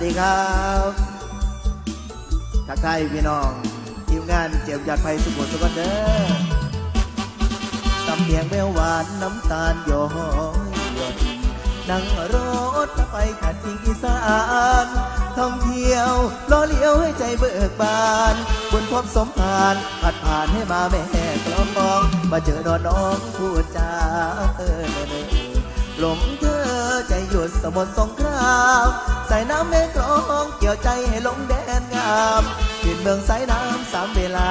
สดีครับทักทายพี่น้องทีมงานเจียมยอดไฟสุขุมสุขเด้อสำเนียงแววหวานน้ำตาลย้อยหยดนั่งรถไปแผ่นที่อีสานท่องเที่ยวล้อเลี้ยวให้ใจเบิกบาน บนพบสมผานผัดผ่านให้มาแม่กลองมอง มาเจอนอนน้องพูดจาเออเออหลง ใจหยุดสมุทรสงครามใส่น้ำแม่กลองเกี่ยวใจให้ลงแดนงามดินเมืองสายน้ำสามเวลา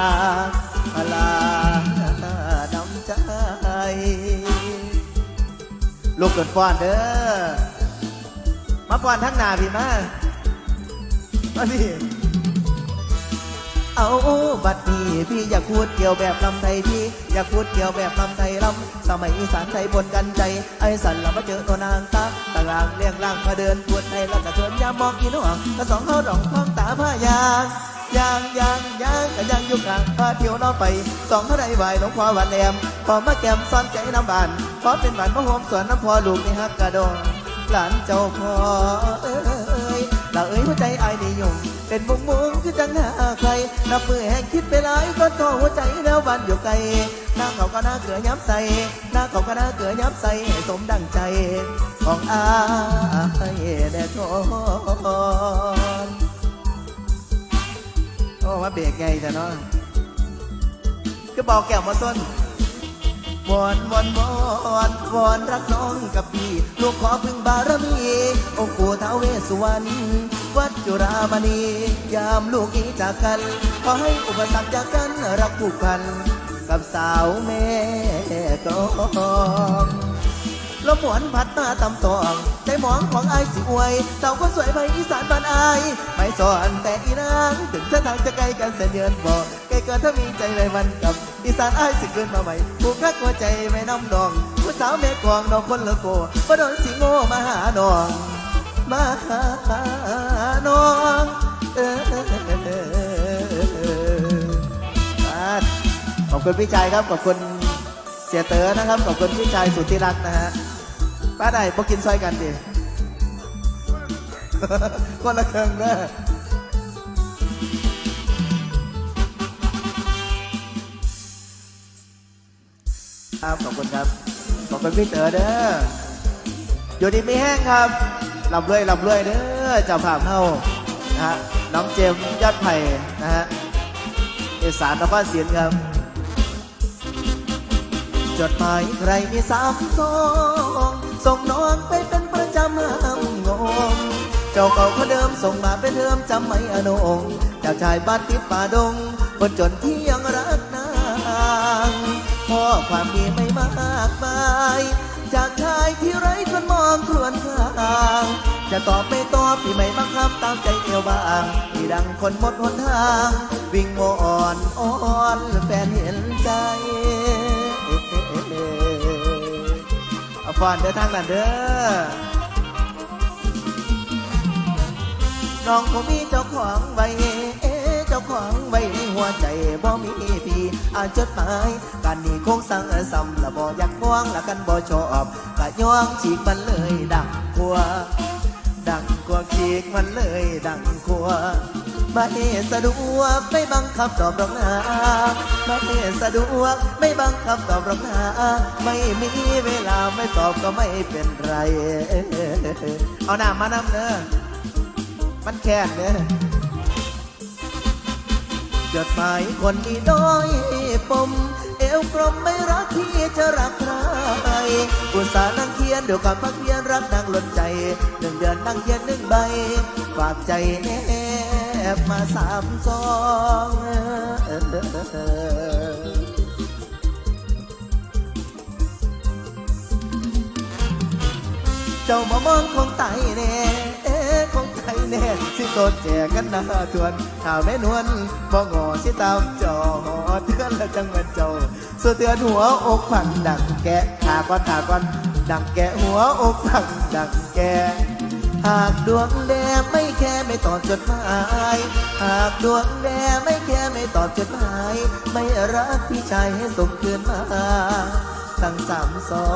พลาดำใจลูกเกิดฟ้อนเด้อมาฟ้อนทั้งหนาพี่มามาพี่ เอาบัดนี้พี่อยากพูดเกี่ยวแบบลำไทยพี่อยากพูดเกี่ยวแบบลำไทยลำสมัยอีสานไทยบนกันใจ ไอ้สันเรามาเจอตัวนางตาตะลางเลี้ยงล่างมาเดินพูดไทยแล้วก็ชิญยามมองอีน้องก็สองเขาดองท้องตาผ้ายางยางยางยางก็ยางอยู่กลางพาเที่ยวน้อไปสองเขาได้ไหวหลวงพ่อวันแหลมพอมาแก้มซ้อนใจน้ำบานพอเป็นหวานมะฮวมสวนน้ำพอลูกในฮักกระดองหลานเจ้าพ่อเอ้ยละเอ้ยหัวใจไอ้นี่ยุ่ง เป็นมุงมุงคือจังหาใครนับมือแห่งคิดไปหลายก็ท้อหัวใจแล้วบันอยู่ไกลหน้าเขาก็หน้าเกลือย้ำใส่หน้าเขาก็หน้าเกลือย้ำใส่สมดังใจ ของอายแด่ทอนโอ้มาเบรกไงจ้ะเนาะก็บอกแก้วมาต้นวอนวอนวอนวอนรักน้องกับพี่ ลูกขอพึ่งบารมี องค์ปู่ท้าวเวสสุวรรณ จุรามณียามลูกนี้จากกัน ขอให้อุปสรรคจากกันรักผูกพัน กับสาวแม่กลองลมหวนพัดมาตำตองใจหมองของไอ้ายสิอวยสาวคนสวยไปอีสานบ้านไอ้ไม่สอนแต่อีนางถึงเส้นทางจะไกลกันเสนเยือนบอกไกลเกินถ้ามีใจเลยมันกับอีสานไอ้สิขึ้นมาใหม่ผูกรักหัวใจไม่น้ำดองผู้สาวเมฆองดอกคนละโกบ่โดนสิโง่มาหาน้อง มาน้องเออขอบคุณพี่ชายครับขอบคุณเสียเต๋อนะครับขอบคุณพี่ชายสุดที่รักนะฮะป้าได้พวกกินซอยกันดิคนละเครื่องเด้อครับขอบคุณครับ ขอบคุณพี่เต๋อเด้ออยู่ดีไม่แห้งครับ ลำรวยลำรวยเด้อเจ้าภาพเฮานะฮะน้องเจมยอดไผ่นะฮะเอีสานนครศรีครับ จดหมายใครมีสามซองส่งน้องไปเป็นประจำห้ามงงเจ้าเก่าคนเดิมส่งมาเป็นเดิมจำไม่อนงเจ้าชายบ้านติดป่าดงคนจนที่ยังรักนางพ่อความดีไม่มากมาย จากชายที่ไร้ จะตอบไม่ตอบพี่ไม่บังคับตามใจเอวบางพี่ดังคนหมดหนทาง วิ่งโมอ่อนอ่อนแฟนเห็นใจเอาฟอนเดินทางนั้นเด้อน้องคงมีเจ้าของไว้เอเจ้าของไว้ในหัวใจบ่มีพี่อานจดหมายการนี้คงสั่งซ้ำละบ่อยากฟ้องละกันบ่ชอบกะย่องฉีกมันเลยดังขัว ดังกขีกมันเลยดังขัวไม่สะดวกไม่บังคับตอบรอกนะไม่สะดวกไม่บังคับตอบรอกนะไม่มีเวลาไม่ตอบก็ไม่เป็นไร เอาหน้ามานำเด้อมันแค้นเนี่ยจดหมายคนดีน้อยปมเอวกลมไม่รักที่จะรักใครอุตส่าห์นั่งเขียนเดี๋ยวกับพักเย รักนางหล่นใจหนึ่งเดือนนั่งเขียนหนึ่งใบ ฝากใจแนบมาสามซองเจ้ามามองคงไตแน่เอ๊ะคงไตแน่สิโตดแจกันหน้าทวนข่าวแม่นวลบ่งอสิตามจอเตือนและจังม่นเจ้าสเตือนหัวอกพังดังแกะขาก้อนขาก้อน ดังแกหัวอกพังดังแกหากดวงแดงไม่แค่ไม่ตอบจดหมาย หากดวงแดงไม่แค่ไม่ตอบจดหมาย ไม่รักพี่ชายให้ส่งคืนมาทั้งสามซอ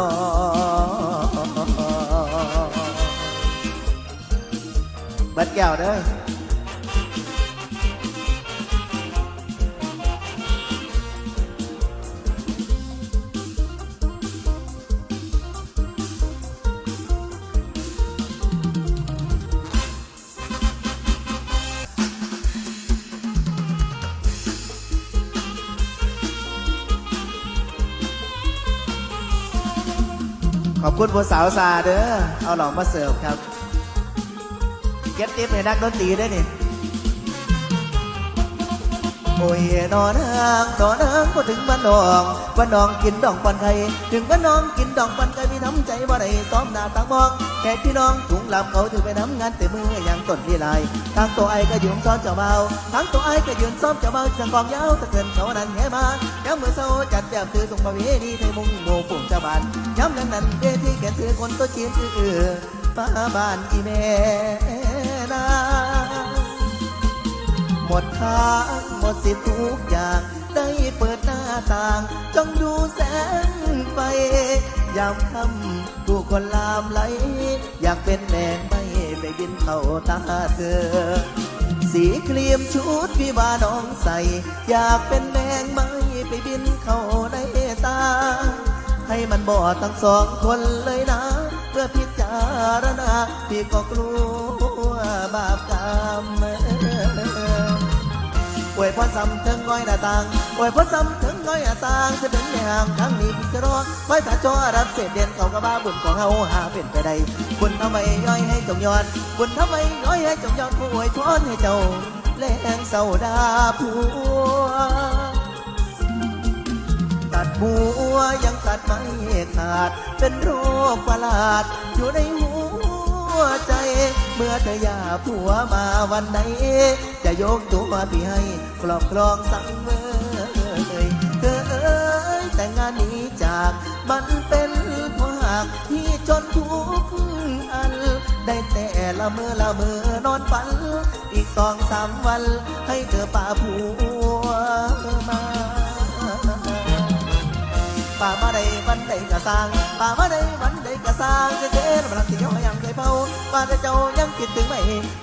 งบิดแก้วเด้อ อบคุณผู้สาวซาเด้อ เอาหลองมาเสิร์ฟครับ เก็บติ๊บในนักดนตรีได้นี่ โอ้ยนอนห้างนอนห้างก็ถึงบ้านนองบ้านนองกินดองปันไข่ถึงบ้านนองกินดองปันไข่พี่น้ำใจบ่ได้ซ้อมหน้าตางมองแค่พี่น้องถุงลำเขาถือไปน้ำงานแต่มืออย่างต้นลีลายทางตัวไอ้ก็ยืนซ้อมเจ้าเบาทางตัวไอ้ก็ยืนซ้อมเจ้าเบาจังกองยาวตะเกินเขานั้นแห่มาย้ำมือเศร้าจัดแบบตือตรงประเวณีไทยมุงโมฝุ่งชาวบ้านย้ำนั้นนั้นเวทีแก่ซื้อคนตัวจีนเอือป้าบ้านอีแม่นาหมดทาง สิทุกอย่างได้เปิดหน้าต่างจ้องดูแสงไฟยามค่ำผู้คนลามไหล อยากเป็นแมงไม่ไปบินเข้าตาเธอ สีครีมชุดพี่ว่าน้องใส่ อยากเป็นแมงไม่ไปบินเข้าในตา ให้มันบอดทั้งสองคนเลยนะ เพื่อพิจารณาพี่ก็กลัวบาปกรรม อวยพรซ้ำถึงง้อยหน้าต่างอวยพรซ้ำถึงง้อยหน้าต่างจะเป็นแม่ห่างครั้งนี้พี่จะรอไว้ถ้าจอรับเศษเด่นเก่ากระบ้าบุญของเฮาหาเป็นไปได้บุญทำไมย้อยให้จงยอนบุญทำไมย้อยให้จงยอนผู้อวยพรให้เจ้าแลงเศร้าดาผัวตัดบัวยังตัดไม่ขาด เป็นโรคประหลาดอยู่ในหัวใจ เมื่อเธอยาผัวมาวันไหน จะยกตัวพี่ให้ครอบครองสังเวยเธอเอ้ยแต่งงานนี้จากมันเป็นเพราะหากที่จนทุกอัน ได้แต่ละเมื่อละเมื่อนอนฝัน อีกสองสามวันให้เธอป่าผัวมาป่ามาใดวันใดกะสร้างป่ามาใดวันใดกะสร้างจะเจ๊มันรักที่เขายัง เคยเฝ้าว่าแต่เจ้ายังคิดถึงไหม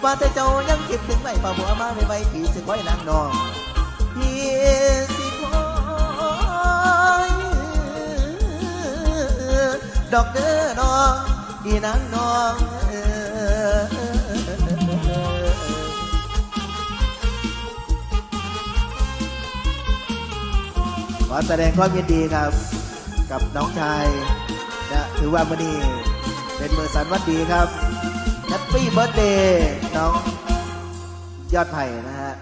ว่าแต่เจ้ายังคิดถึงไหมป่าบัวมาไม่ไหวพี่สิคอยนางนองพี่สิคอยดอกเด้อน้องอีนางน้องเอ่อขอแสดงความยินดีครับ กับน้องชายนะถือว่ามื่อนี้ เป็นมือสันวันดีครับแฮปปี้เบิร์ดเดย์น้องยอดไผ่นะฮะ